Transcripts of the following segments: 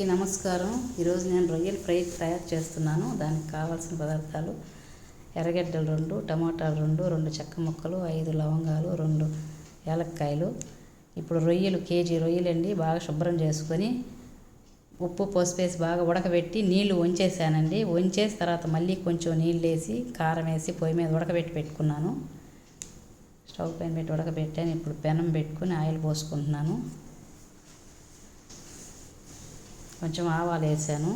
అందరికీ నమస్కారం. ఈరోజు నేను రొయ్యల ఫ్రై తయారు చేస్తున్నాను. దానికి కావాల్సిన పదార్థాలు ఎర్రగడ్డలు రెండు టమాటాలు రెండు రెండు చెక్క ముక్కలు ఐదు లవంగాలు రెండు యాలక్కాయలు ఇప్పుడు రొయ్యలు కేజీ రొయ్యలండి. బాగా శుభ్రం చేసుకొని ఉప్పు పసుపేసి బాగా ఉడకబెట్టి నీళ్ళు వంచేసానండి. వంచేసి తర్వాత మళ్ళీ కొంచెం నీళ్ళు వేసి కారం వేసి పొయ్యి మీద ఉడకబెట్టి పెట్టుకున్నాను. స్టవ్ పైన పెట్టి ఉడకబెట్టాను. ఇప్పుడు పెనం పెట్టుకుని ఆయిల్ పోసుకుంటున్నాను. కొంచెం ఆవాలు వేసాను.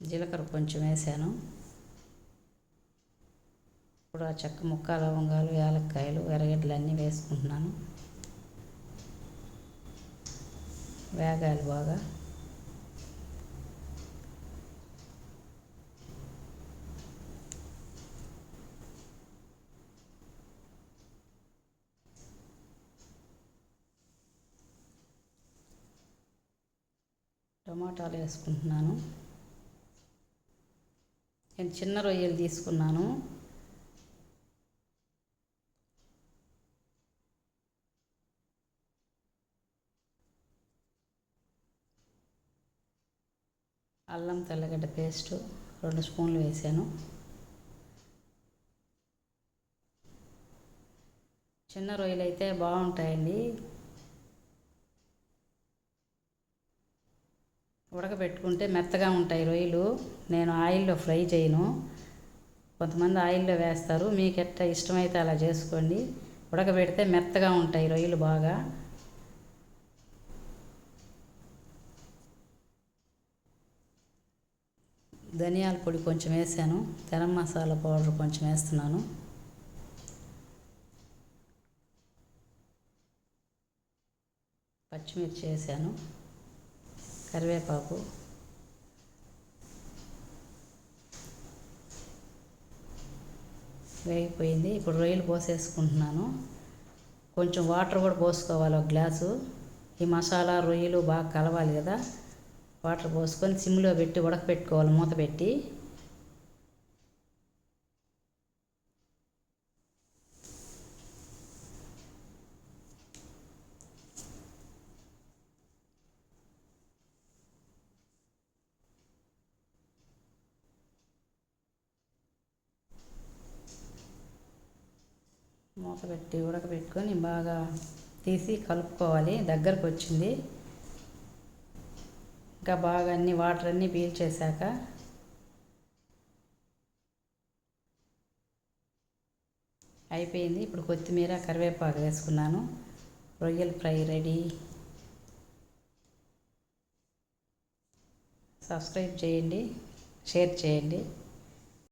జీలకర్ర కొంచెం వేసాను. ఇప్పుడు ఆ చెక్క ముక్క లవంగాలు యాలక్కాయలు ఎర్రగడ్డలు అన్నీ వేసుకుంటున్నాను. వేగాలి బాగా. టమాటాలు వేసుకుంటున్నాను. నేను చిన్న రొయ్యలు తీసుకున్నాను. అల్లం తెల్లగడ్డ పేస్ట్ రెండు స్పూన్లు వేసాను. చిన్న రొయ్యలు అయితే బాగుంటాయండి. ఉడకబెట్టుకుంటే మెత్తగా ఉంటాయి రొయ్యలు. నేను ఆయిల్లో ఫ్రై చేయను. కొంతమంది ఆయిల్లో వేస్తారు. మీకు ఎట్ట ఇష్టమైతే అలా చేసుకోండి. ఉడకబెడితే మెత్తగా ఉంటాయి రొయ్యలు బాగా. ధనియాల పొడి కొంచెం వేసాను. గరం మసాలా పౌడర్ కొంచెం వేస్తున్నాను. పచ్చిమిర్చి వేసాను. కరివేపాకు. వేగిపోయింది. ఇప్పుడు రొయ్యలు పోసేసుకుంటున్నాను. కొంచెం వాటర్ కూడా పోసుకోవాలి ఒక గ్లాసు. ఈ మసాలా రొయ్యలు బాగా కలవాలి కదా. వాటర్ పోసుకొని సిమ్లో పెట్టి ఉడకపెట్టుకోవాలి మూత పెట్టి. మూత పెట్టి ఉడకబెట్టుకొని బాగా తీసి కలుపుకోవాలి. దగ్గరకు వచ్చింది ఇంకా బాగా అన్ని వాటర్ అన్నీ పీల్చేశాక అయిపోయింది. ఇప్పుడు కొత్తిమీర కరివేపాకు వేసుకున్నాను. రొయ్యల ఫ్రై రెడీ. సబ్స్క్రైబ్ చేయండి షేర్ చేయండి.